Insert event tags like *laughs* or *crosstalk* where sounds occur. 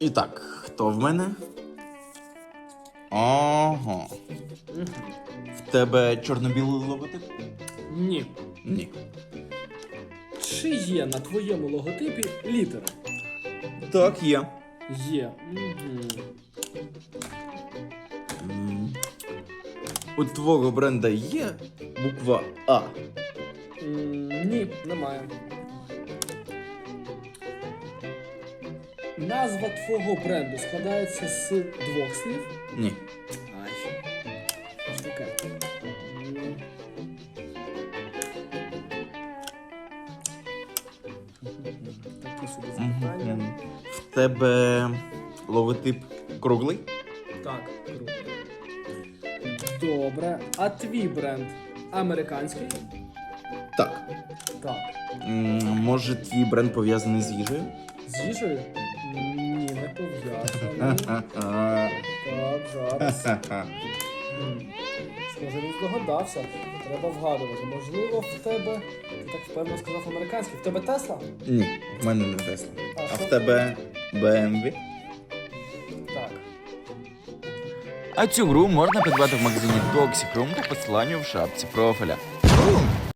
І так, хто в мене? Ага. В тебе чорно-білий логотип? Ні. Ні. Чи є на твоєму логотипі літери? Так, є. Є. Угу. М. У твого бренда є буква А. Ні, немає. Назва твого бренду складається з двох слів. Ні. Ай. Що таке? Такі собі запитання. В тебе логотип круглий? Так, круто. Добре. А твій бренд американський? Так. Так. М, Може, твій бренд пов'язаний з їжею? З їжею? Ні, не пов'язаний. *laughs* Так, зараз. Схоже, він здогадався. Треба вгадувати. Можливо, в тебе. Ти так впевнено сказав американський. В тебе Тесла? Ні, в мене не Тесла. А А що? в тебе BMW? Так. А цю гру можна придбати в магазині Toxic Room по посиланню в шапці профіля.